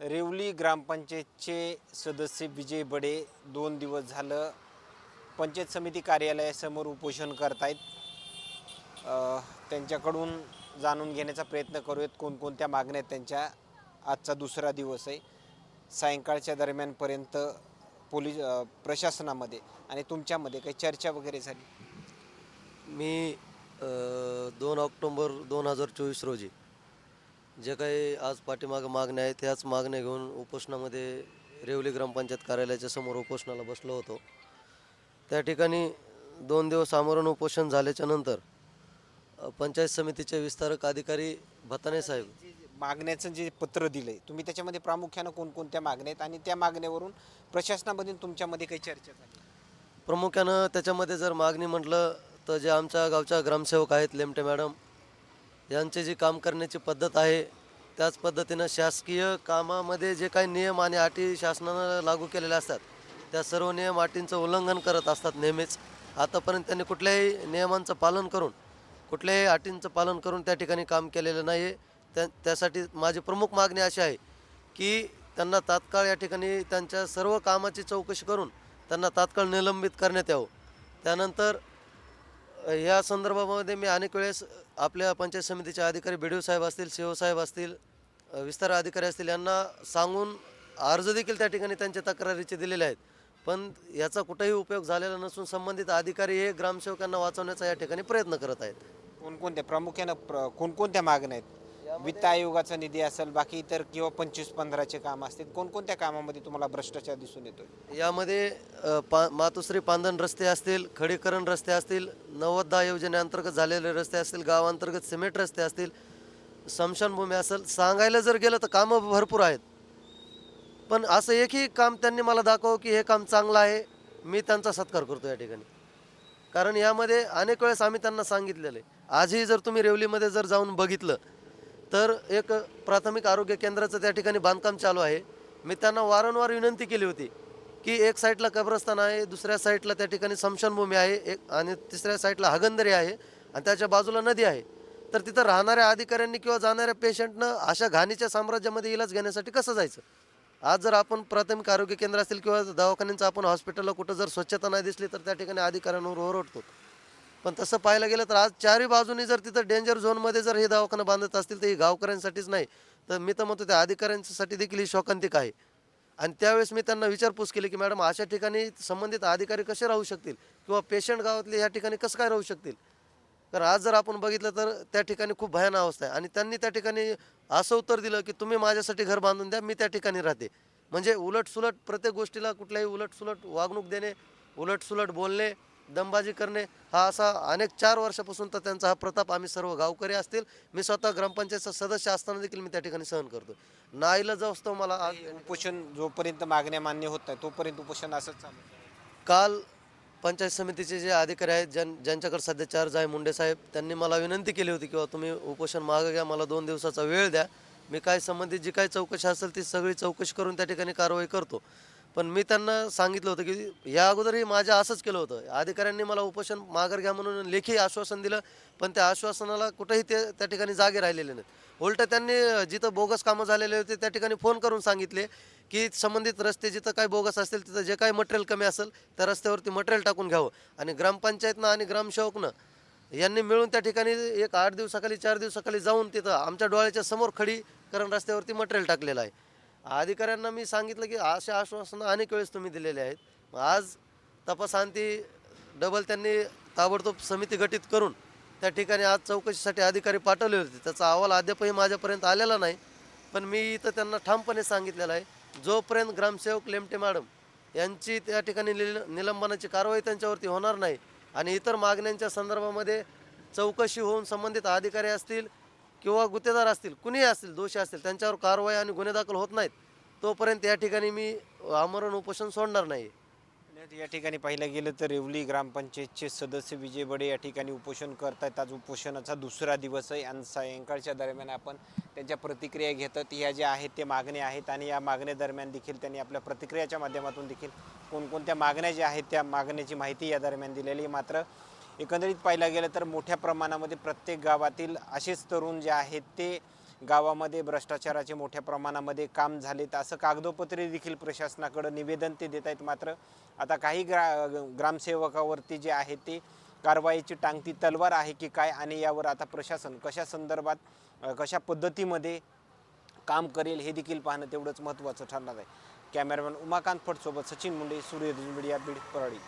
रेवली ग्रामपंचायतचे सदस्य विजय बडे दोन दिवस झालं पंचायत समिती कार्यालयासमोर उपोषण करतायत. आहेत त्यांच्याकडून जाणून घेण्याचा प्रयत्न करूयात. कोणकोणत्या मागण्या आहेत त्यांच्या? आजचा दुसरा दिवस आहे. सायंकाळच्या दरम्यानपर्यंत पोलीस प्रशासनामध्ये आणि तुमच्यामध्ये काही चर्चा वगैरे झाली? मी दोन ऑक्टोंबर दोन हजार चोवीस रोजी जे काही आज पाठीमागं मागण्या आहेत त्याच मागण्या घेऊन उपोषणामध्ये रेवली ग्रामपंचायत कार्यालयाच्या समोर उपोषणाला बसलो होतो. त्या ठिकाणी दोन दिवस आमरण उपोषण झाल्याच्यानंतर पंचायत समितीचे विस्तारक अधिकारी भताने साहेब मागण्याचं जे पत्र दिलंय तुम्ही त्याच्यामध्ये प्रामुख्यानं कोणकोणत्या मागण्या आहेत आणि त्या मागण्यावरून प्रशासनामधून तुमच्यामध्ये काही चर्चा झाली? प्रामुख्यानं त्याच्यामध्ये जर मागणी म्हटलं तर जे आमच्या गावच्या ग्रामसेवक आहेत लेमटे मॅडम यांचे जी काम करण्याची पद्धत आहे त्याच पद्धतीनं शासकीय कामामध्ये जे काही नियम आणि अटी शासनानं लागू केलेल्या असतात त्या सर्व नियम अटींचं उल्लंघन करत असतात नेहमीच. आतापर्यंत त्यांनी कुठल्याही नियमांचं पालन करून कुठल्याही अटींचं पालन करून त्या ठिकाणी काम केलेलं नाही आहे त्या त्यासाठी माझी प्रमुख मागणी अशी आहे की त्यांना तात्काळ या ठिकाणी त्यांच्या सर्व कामाची चौकशी करून त्यांना तात्काळ निलंबित करण्यात यावं. त्यानंतर ह्या या संदर्भामध्ये मी अनेक वेळेस आपल्या पंचायत समितीचे अधिकारी बी डी साहेब असतील सी ओ साहेब असतील विस्तार अधिकारी असतील यांना सांगून अर्ज देखील त्या ठिकाणी त्यांच्या तक्रारीचे दिलेले आहेत. पण याचा कुठेही उपयोग झालेला नसून संबंधित अधिकारी हे ग्रामसेवकांना वाचवण्याचा या ठिकाणी प्रयत्न करत आहेत. कोणकोणत्या प्रामुख्यानं प्र कोणकोणत्या मागण्या आहेत? वित्त आयोगाचा निधी असेल बाकी इतर किंवा पंचवीस पंधराचे काम असतील कोणकोणत्या कामामध्ये तुम्हाला भ्रष्टाचार दिसून येतो यामध्ये अ, पा मातुश्री पांदन रस्ते असतील खडीकरण रस्ते असतील नव्वद योजनेअंतर्गत झालेले रस्ते असतील गावांतर्गत सिमेंट रस्ते असतील स्मशानभूमी असेल सांगायला जर गेलं तर कामं भरपूर आहेत. पण असं एकही काम त्यांनी मला दाखव की हे काम चांगलं आहे मी त्यांचा सत्कार करतो या ठिकाणी. कारण यामध्ये अनेक वेळेस आम्ही त्यांना सांगितलेलं आहे. आजही जर तुम्ही रेवलीमध्ये जर जाऊन बघितलं तर एक प्राथमिक आरोग्य केंद्राचं त्या ठिकाणी बांधकाम चालू आहे. मी त्यांना वारंवार विनंती केली होती की एक साईडला कब्रस्तान आहे दुसऱ्या साईडला त्या ठिकाणी समशनभूमी आहे एक आणि तिसऱ्या साईडला हगंदरी आहे आणि त्याच्या बाजूला नदी आहे. तर तिथं राहणाऱ्या अधिकाऱ्यांनी किंवा जाणाऱ्या पेशंटनं अशा घाणीच्या साम्राज्यामध्ये इलाज घेण्यासाठी कसं जायचं? आज जर आपण प्राथमिक आरोग्य केंद्र असतील किंवा दवाखान्यांचं आपण हॉस्पिटलला कुठं जर स्वच्छता नाही दिसली तर त्या ठिकाणी अधिकाऱ्यांवर ओरडतो. पण तसं पाहायला गेलं तर आज चारही बाजूनी जर तिथं डेंजर झोनमध्ये जर हे दवाखाना बांधत असतील तर ही गावकऱ्यांसाठीच नाही. तर मी तर म्हणतो त्या अधिकाऱ्यांसाठी देखील ही शोकांतिक आहे. आणि त्यावेळेस मी त्यांना विचारपूस केली की मॅडम अशा ठिकाणी संबंधित अधिकारी कसे राहू शकतील? किंवा पेशंट गावातले ह्या ठिकाणी कसं काय राहू शकतील? तर आज जर आपण बघितलं तर त्या ठिकाणी खूप भयानक अवस्था आहे. आणि त्यांनी त्या ठिकाणी असं उत्तर दिलं की तुम्ही माझ्यासाठी घर बांधून द्या मी त्या ठिकाणी राहते. म्हणजे उलटसुलट प्रत्येक गोष्टीला कुठल्याही उलटसुलट वागणूक देणे उलटसुलट बोलणे दमबाजी करणे हा असा अनेक चार वर्षापासून तर त्यांचा हा प्रताप. आम्ही सर्व गावकरी असतील. मी स्वतः ग्रामपंचायतचा सदस्य असताना देखील मी त्या ठिकाणी सहन करतो नाईला जो असतो मला आज उपोषण जोपर्यंत मागण्या मान्य होत नाही तोपर्यंत उपोषण असंच चालू. काल पंचायत समितीचे जे अधिकारी आहेत ज्यां ज्यांच्याकडे सध्या चार्ज आहे मुंडे साहेब त्यांनी मला विनंती केली होती किंवा तुम्ही उपोषण मागं घ्या मला दोन दिवसाचा वेळ द्या. मी काय संबंधित जी काही चौकशी असेल ती सगळी चौकशी करून त्या ठिकाणी कारवाई करतो. पण मी त्यांना सांगितलं होतं की या अगोदरही माझ्या असंच केलं होतं. अधिकाऱ्यांनी मला उपोषण माघार घ्या म्हणून लेखी आश्वासन दिलं पण त्या आश्वासनाला कुठेही ते त्या ठिकाणी जागे राहिलेले नाहीत. उलटं त्यांनी जिथं बोगस कामं झालेले होते त्या ठिकाणी फोन करून सांगितले की संबंधित रस्ते जिथं काही बोगस असतील तिथं जे काही मटेरियल कमी असेल त्या रस्त्यावरती मटेरियल टाकून घ्यावं. आणि ग्रामपंचायतनं आणि ग्रामसेवकनं यांनी मिळून त्या ठिकाणी एक आठ दिवसाखाली चार दिवसाखाली जाऊन तिथं आमच्या डोळ्याच्या समोर खडी करण रस्त्यावरती मटेरियल टाकलेलं आहे. अधिकाऱ्यांना मी सांगितलं की अशा आश्वासनं अनेक वेळेस तुम्ही दिलेले आहेत. मग आज तपासांती डबल त्यांनी ताबडतोब समिती गठीत करून त्या ठिकाणी आज चौकशीसाठी अधिकारी पाठवले होते. त्याचा अहवाल अद्यापही माझ्यापर्यंत आलेला नाही. पण मी इथं त्यांना ठामपणे सांगितलेलं आहे. जोपर्यंत ग्रामसेवक लेमटे मॅडम यांची त्या ठिकाणी निल निलंबनाची कारवाई त्यांच्यावरती होणार नाही आणि इतर मागण्यांच्या संदर्भामध्ये चौकशी होऊन संबंधित अधिकारी असतील किंवा गुत्तेदार असतील कुणीही असतील दोषी असतील त्यांच्यावर कारवाई आणि गुन्हे दाखल होत नाहीत तोपर्यंत या ठिकाणी मी आमरण उपोषण सोडणार नाही. या ठिकाणी पाहिलं गेलं तर रेवली ग्रामपंचायतचे सदस्य विजय बडे या ठिकाणी उपोषण करतायत. आज उपोषणाचा दुसरा दिवस आहे आणि सायंकाळच्या दरम्यान आपण त्यांच्या प्रतिक्रिया घेतात ह्या ज्या आहेत ते मागण्या आहेत आणि या मागण्यादरम्यान देखील त्यांनी आपल्या प्रतिक्रियाच्या माध्यमातून देखील कोणकोणत्या मागण्या ज्या आहेत त्या मागण्याची माहिती या दरम्यान दिलेली आहे. मात्र एकंदरीत पाहिलं गेलं तर मोठ्या प्रमाणामध्ये प्रत्येक गावातील असेच तरुण जे आहेत ते गावामध्ये भ्रष्टाचाराचे मोठ्या प्रमाणामध्ये काम झालेत. असं कागदोपत्री देखील प्रशासनाकडं निवेदन ते देत आहेत. मात्र आता काही ग्रा ग्रामसेवकावरती जे आहे ते कारवाईची टांगती तलवार आहे की काय आणि यावर आता प्रशासन कशा संदर्भात कशा पद्धतीमध्ये काम करेल हे देखील पाहणं तेवढंच महत्त्वाचं ठरणार आहे. कॅमेरामॅन उमाकांत फटसोबत सचिन मुंडे सूर्य मीडिया बीड परळी.